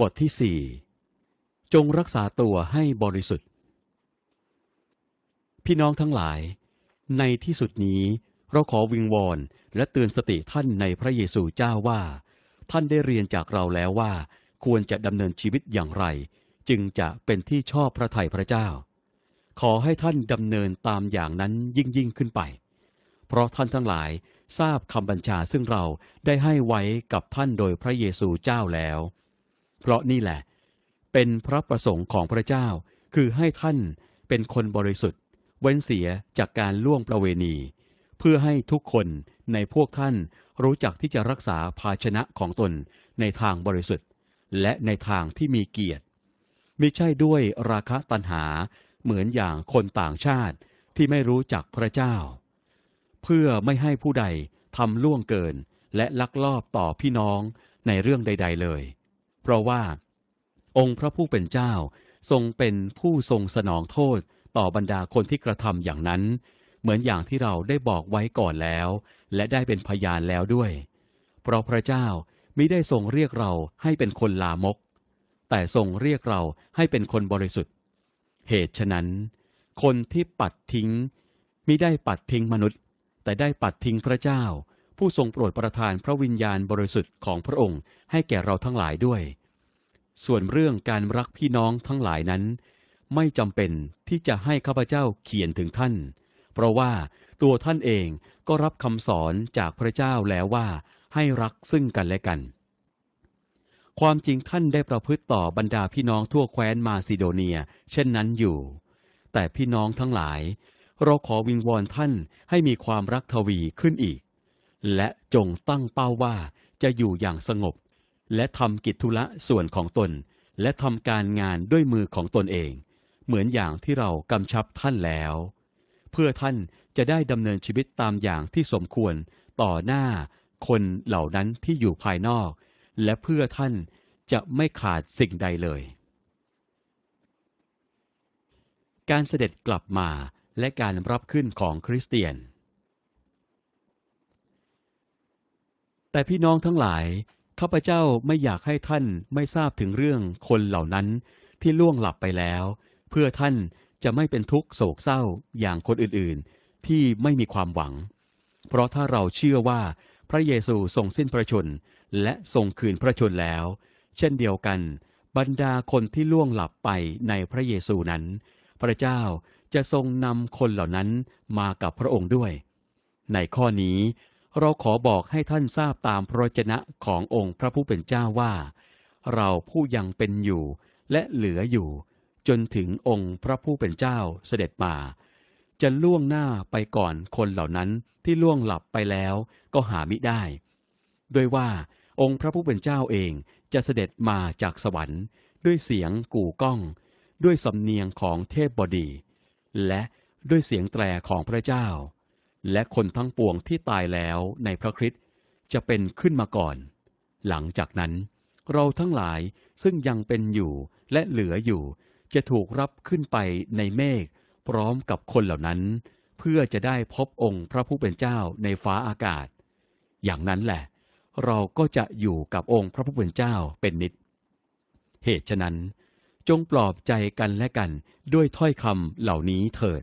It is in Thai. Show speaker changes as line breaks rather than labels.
บทที่สี่จงรักษาตัวให้บริสุทธิ์ พี่น้องทั้งหลาย ในที่สุดนี้เราขอวิงวอนและเตือนสติท่านในพระเยซูเจ้าว่า ท่านได้เรียนจากเราแล้วว่า ควรจะดำเนินชีวิตอย่างไร จึงจะเป็นที่ชอบพระทัยพระเจ้า ขอให้ท่านดำเนินตามอย่างนั้นยิ่งยิ่งขึ้นไป เพราะท่านทั้งหลายทราบคำบัญชาซึ่งเราได้ให้ไว้กับท่านโดยพระเยซูเจ้าแล้ว เพราะนี่แหละ เป็นพระประสงค์ของพระเจ้า คือให้ท่านเป็นคนบริสุทธิ์ เว้นเสียจากการล่วงประเวณี เพื่อให้ทุกคนในพวกท่านรู้จักที่จะรักษาภาชนะของตนในทางบริสุทธิ์ และในทางที่มีเกียรติมิใช่ด้วยราคะตัณหาเหมือนอย่างคนต่างชาติที่ไม่รู้จักพระเจ้า เพื่อไม่ให้ผู้ใดทำล่วงเกินและลักลอบต่อพี่น้องในเรื่องใด ๆ เลย เพราะว่า องค์พระผู้เป็นเจ้าทรงเป็นผู้ทรงสนองโทษต่อบรรดาคนที่กระทำอย่างนั้น เหมือนอย่างที่เราได้บอกไว้ก่อนแล้ว และได้เป็นพยานแล้วด้วย เพราะพระเจ้ามิได้ทรงเรียกเราให้เป็นคนลามก แต่ทรงเรียกเราให้เป็นคนบริสุทธิ์ เหตุฉะนั้น คนที่ปัดทิ้งมิได้ปัดทิ้งมนุษย์ แต่ได้ปัดทิ้งพระเจ้า ผู้ทรงโปรดประทานพระวิญญาณบริสุทธิ์ของพระองค์ให้แก่เราทั้งหลายด้วย ส่วนเรื่องการรักพี่น้องทั้งหลายนั้น ไม่จำเป็นที่จะให้ข้าพเจ้าเขียนถึงท่าน เพราะว่าตัวท่านเองก็รับคำสอนจากพระเจ้าแล้วว่าให้รักซึ่งกันและกัน ความจริงท่านได้ประพฤติต่อบรรดาพี่น้องทั่วแคว้นมาซิโดเนีย เช่นนั้นอยู่ แต่พี่น้องทั้งหลาย เราขอวิงวอนท่านให้มีความรักทวีขึ้นอีก และจงตั้งเป้าว่าจะอยู่อย่างสงบ และทำกิจธุระส่วนของตน และทำการงานด้วยมือของตนเอง เหมือนอย่างที่เรากำชับท่านแล้ว เพื่อท่านจะได้ดำเนินชีวิตตามอย่างที่สมควรต่อหน้าคนเหล่านั้นที่อยู่ภายนอก และเพื่อท่านจะไม่ขาดสิ่งใดเลย การเสด็จกลับมาและการรับขึ้นของคริสเตียน แต่พี่น้องทั้งหลาย ข้าพเจ้าไม่อยากให้ท่านไม่ทราบถึงเรื่องคนเหล่านั้นที่ล่วงหลับไปแล้ว เพื่อท่านจะไม่เป็นทุกข์โศกเศร้าอย่างคนอื่นๆ ที่ไม่มีความหวัง เพราะถ้าเราเชื่อว่าพระเยซูทรงสิ้นพระชน และทรงคืนพระชนแล้ว เช่นเดียวกัน บรรดาคนที่ล่วงหลับไปในพระเยซูนั้น พระเจ้าจะทรงนำคนเหล่านั้นมากับพระองค์ด้วย ในข้อนี้ เราขอบอกให้ท่านทราบตามพระเจนะขององค์พระผู้เป็นเจ้าว่า เราผู้ยังเป็นอยู่และเหลืออยู่ จนถึงองค์พระผู้เป็นเจ้าเสด็จมา จะล่วงหน้าไปก่อนคนเหล่านั้นที่ล่วงหลับไปแล้วก็หามิได้ โดยว่าองค์พระผู้เป็นเจ้าเองจะเสด็จมาจากสวรรค์ด้วยเสียงกู่ก้อง ด้วยสำเนียงของเทพบดี และด้วยเสียงแตรของพระเจ้า และคนทั้งปวงที่ตายแล้วในพระคริสต์จะเป็นขึ้นมาก่อน หลังจากนั้น เราทั้งหลายซึ่งยังเป็นอยู่และเหลืออยู่ จะถูกรับขึ้นไปในเมฆพร้อมกับคนเหล่านั้น เพื่อจะได้พบองค์พระผู้เป็นเจ้าในฟ้าอากาศ อย่างนั้นแหละ เราก็จะอยู่กับองค์พระผู้เป็นเจ้าเป็นนิจเหตุฉะนั้น จงปลอบใจกันและกันด้วยถ้อยคำเหล่านี้เถิด